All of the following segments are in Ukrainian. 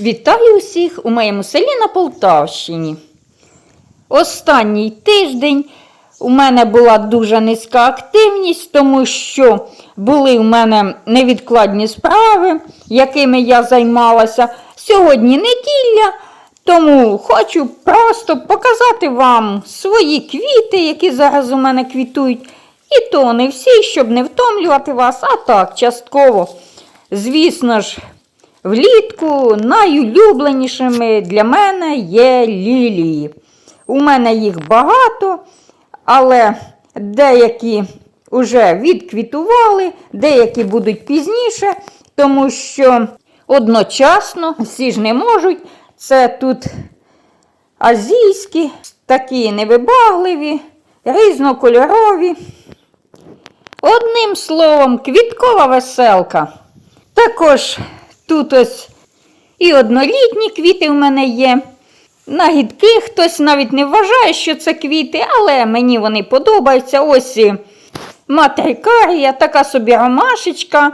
Вітаю усіх у моєму селі на Полтавщині. Останній тиждень у мене була дуже низька активність, тому що були у мене невідкладні справи, якими я займалася. Сьогодні неділя, тому хочу просто показати вам свої квіти, які зараз у мене квітують. І то не всі, щоб не втомлювати вас, а так, частково. Звісно ж, влітку найулюбленішими для мене є лілії. У мене їх багато, але деякі вже відквітували, деякі будуть пізніше, тому що одночасно всі ж не можуть. Це тут азійські, такі невибагливі, різнокольорові. Одним словом, квіткова веселка. Також тут ось і однолітні квіти в мене є. Нагідки хтось навіть не вважає, що це квіти, але мені вони подобаються. Ось і матрикарія, така собі ромашечка,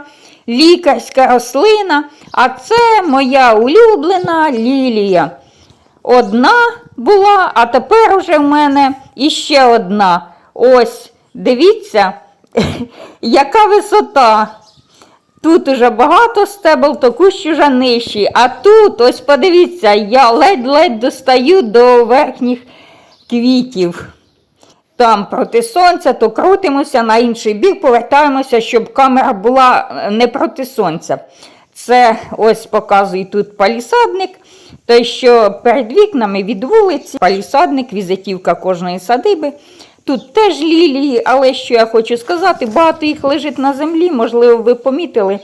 лікарська рослина. А це моя улюблена лілія. Одна була, а тепер уже в мене іще одна. Ось, дивіться, яка висота. Тут уже багато стебел, то кущ уже нижчий. А тут, ось подивіться, я ледь-ледь достаю до верхніх квітів. Там проти сонця, то крутимося на інший бік, повертаємося, щоб камера була е, не проти сонця. Це ось показую тут палісадник. Той, що перед вікнами від вулиці, палісадник, візитівка кожної садиби. Тут теж лілії, але що я хочу сказати, багато їх лежить на землі, можливо, ви помітили.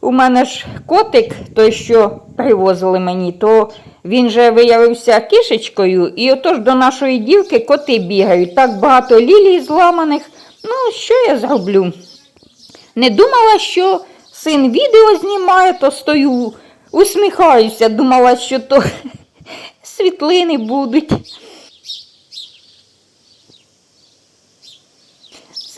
У мене ж котик, той, що привозили мені, то він же виявився кішечкою, і отож до нашої дівки коти бігають. Так багато лілій зламаних. Ну, що я зроблю? Не думала, що син відео знімає, то стою, усміхаюся, думала, що то світлини будуть.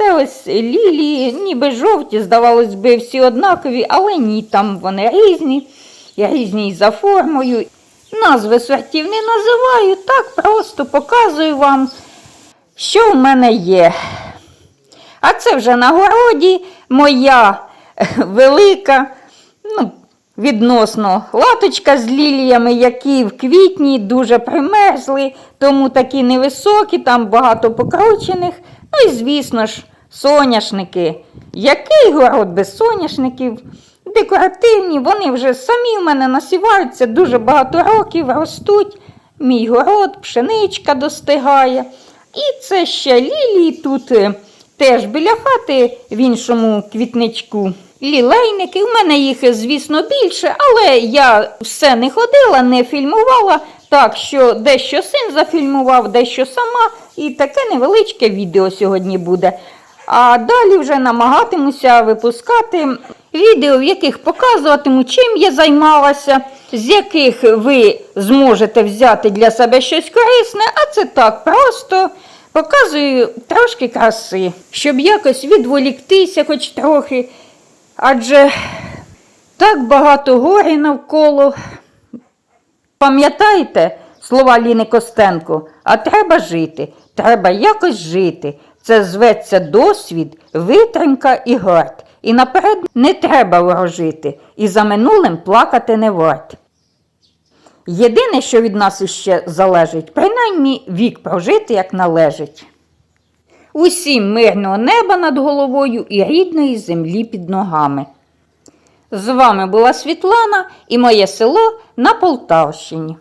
Це ось лілії, ніби жовті, здавалось би, всі однакові, але ні, там вони різні, різні за формою. Назви сортів не називаю, так просто показую вам, що в мене є. А це вже на городі моя велика, ну, відносно латочка з ліліями, які в квітні дуже примерзли, тому такі невисокі, там багато покручених. Ну і, звісно ж, соняшники. Який город без соняшників? Декоративні, вони вже самі в мене насіваються, дуже багато років ростуть. Мій город, пшеничка достигає. І це ще лілії тут е, теж біля хати в іншому квітничку. Лілейники, в мене їх, звісно, більше, але я все не ходила, не фільмувала. Так що дещо син зафільмував, дещо сама, і таке невеличке відео сьогодні буде. А далі вже намагатимуся випускати відео, в яких показуватиму, чим я займалася, з яких ви зможете взяти для себе щось корисне, а це так просто показую трошки краси, щоб якось відволіктися хоч трохи. Адже так багато горі навколо. Пам'ятаєте слова Ліни Костенко? А треба жити, треба якось жити. Це зветься досвід, витримка і гард. І наперед не треба ворожити, і за минулим плакати не варт. Єдине, що від нас іще залежить, принаймні вік прожити як належить. Усім мирного неба над головою і рідної землі під ногами. З вами була Світлана і моє село на Полтавщині.